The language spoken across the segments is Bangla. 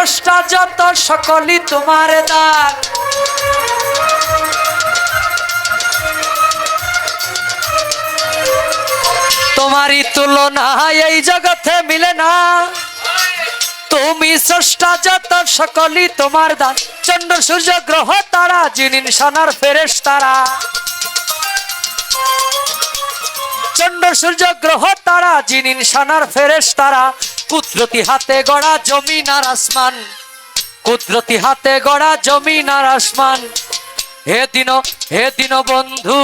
স্রষ্টা যত সকলই তোমার দান। তোমারই তুলনা এই জগতে মিলে না। তুমি স্রষ্টা যত সকলই তোমার দান। চন্দ্র, সূর্য, গ্রহ, তারা জিনিন সোনার ফেরেশ তারা চন্দ্র, সূর্য, গ্রহ, তারা জিনিন সোনার ফেরেশ তারা কুদরতি হাতে গড়া জমিন আর আসমান। কুদরতি হাতে গড়া জমিন আর আসমান। হে দিন হে দিন বন্ধু,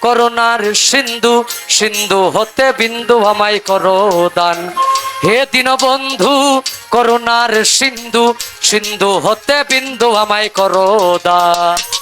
করোনার সিন্ধু সিন্ধু হতে বিন্দু আমায় করো দান। হে দিন বন্ধু, করোনার সিন্ধু সিন্ধু হতে বিন্দু আমায় করো দান।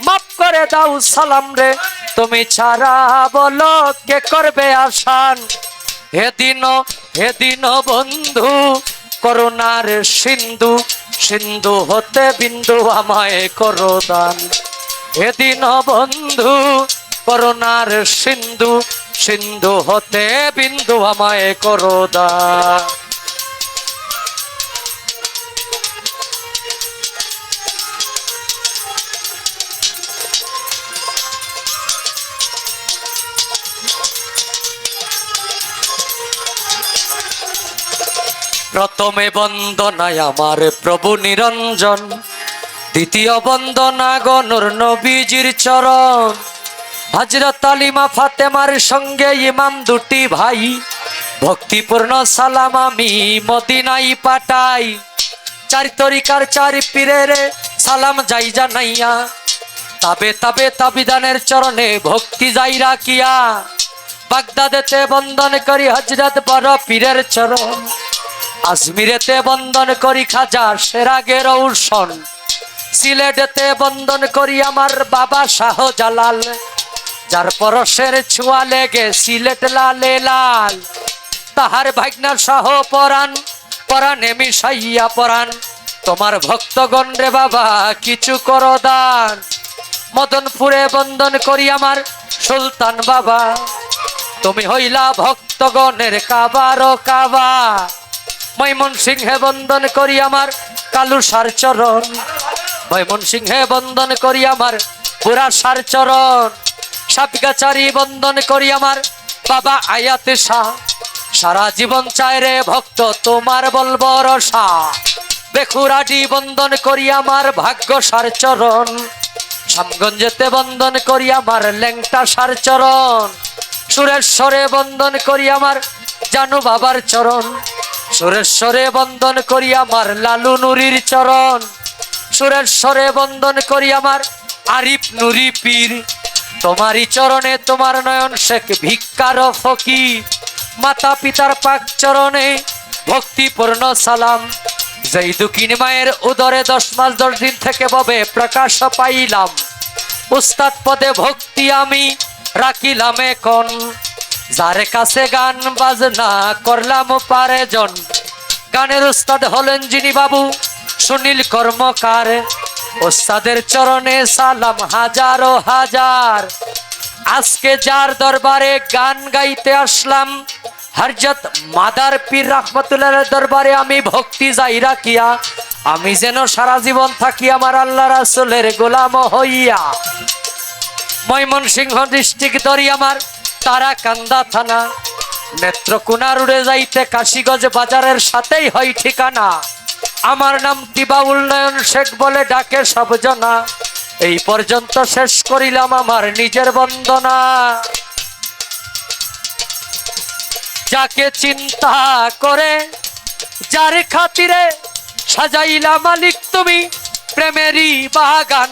মাফ করে দাও সালাম রে। তুমি ছাড়া বলো কে করবে আসান? হেদিন হেদিন বন্ধু করোনার সিন্ধু সিন্ধু হতে বিন্দু আমায় করো দান। হেদিন বন্ধু করোনার সিন্ধু সিন্ধু হতে বিন্দু আমায় করো দান। প্রথমে বন্দনায় আমার প্রভু নিরঞ্জন, দ্বিতীয় বন্দনা গনুর নবীজির চরণ। হজরত আলিমা ফাতেমার সঙ্গে ইমাম দুটি ভাই, ভক্তিপূর্ণ সালাম আমি মদিনাই পাঠাই। চার তরিকার চার পীরের সালাম যাই জানাইয়া, তাবে তাবে তাবিদানের চরণে ভক্তি যাই রাখিয়া। বাগদাদেতে বন্দন করি হজরত বড় পীরের চরণ। আজমিরেতে বন্দন করি খাজা সেরাগের ঔষণ। সিলেটেতে বন্দন করি আমার বাবা শাহ জালাল যার পরশের ছোঁয়া লেগে সিলেট লালে লাল। তাহার ভাগনা শাহ পরাণ, পরাণে মিশাইয়া পরাণ। তোমার ভক্তগণ রে বাবা, কিছু কর দান। মদনপুরে বন্দন করি আমার সুলতান বাবা। তুমি হইলা ভক্তগণের কাবার কাবা। মৈমন সিংহে বন্দন করি আমার কালু সার চরণ। মৈমন সিংহে বন্দন করি আমার পুরা সার চরণ। সাপগাচারি বন্দন করি আমার বাবা আয়াতে শাহ। সারা জীবন চায় রে ভক্ত তোমার বলব রসা বেখুরাটি বন্দন করি আমার ভাগ্য সার চরণ। সামগঞ্জেতে বন্দন করি আমার ল্যাংটা সার চরণ। সুরেশ্বরে বন্দন করি আমার জানু বাবার চরণ। সুরেশ্বরে বন্দন করি আমার লালু নুরির চরণ। সুরেশ্বরে বন্দন করি আমার আরিফ নুরি পীর। তোমারই চরণে তোমার নয়ন শেখ ভিক্ষার ফকির। মাতা পিতার পাক চরণে ভক্তিপূর্ণ সালাম। যেই দুকিন মায়ের উদরে দশ মাস দশ দিন থেকে ববে প্রকাশ পাইলাম। উস্তাদ পদে ভক্তি আমি রাখিলাম এখন। যার কাছে গান বাজনা করলাম পারে জন। গানের উস্তাদ হলেন যিনি বাবু, সুনীল কর্মকার। ওস্তাদের চরণে সালাম হাজারো হাজার। আজকে যার দরবারে গান গাইতে আসলাম, হরজত মাদার পীর রহমতুল্লাহ দরবারে আমি ভক্তি যাই রাখিয়া, আমি যেন সারা জীবন থাকি আমার আল্লাহ রাসুলের গোলাম হইয়া। ময়মন সিংহ ডিস্ট্রিক্ট দরি আমার তারা কান্দা থানা। নেত্রকোনা রুড়ে যাইতে কাশিগঞ্জ বাজারের সাথেই হয় ঠিকানা। আমার নাম তিবাউল নয়ন শেখ বলে ডাকে সব জনা। এই পর্যন্ত শেষ করিলাম আমার নিজের বন্দনা। যাকে চিন্তা করে, যার খাতিরে সাজাইলা মালিক তুমি, প্রেমেরই বাগান।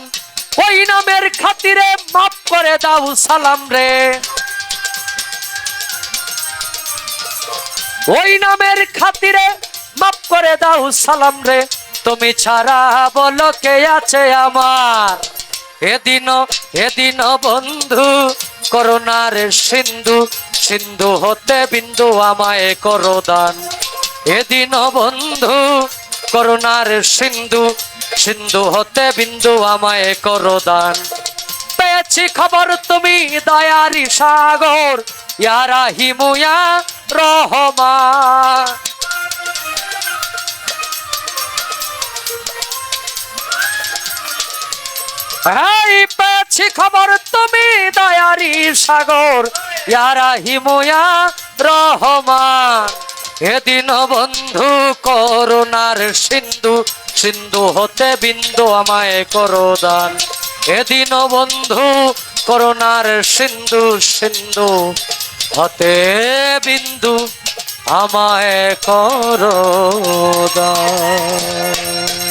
ওই নামের খাতিরে মাফ করে দাও সালাম রে। ওই নামের খাতিরে মাফ করে দাও সালাম রে। তুমি ছাড়া বলো কে আছে আমার? এদিন এদিন বন্ধু করোনার সিন্ধু সিন্ধু হতে বিন্দু আমায় করো দান এদিন বন্ধু করোনার সিন্ধু সিন্ধু হতে বিন্দু আমায় করো দান পেয়েছি খবর তুমি, দয়ারি সাগর ইয়ারা হিমুয়া রহমান এই পেয়েছি খবর তুমি, দয়ারি সাগর, ইয়ারা হিমুয়া রহমান এদিন বন্ধু, করুণার সিন্ধু সিন্ধু হতে বিন্দু আমায় করো দান এদিন বন্ধু, করুণার সিন্ধু সিন্ধু হতে বিন্দু আমায় করো দান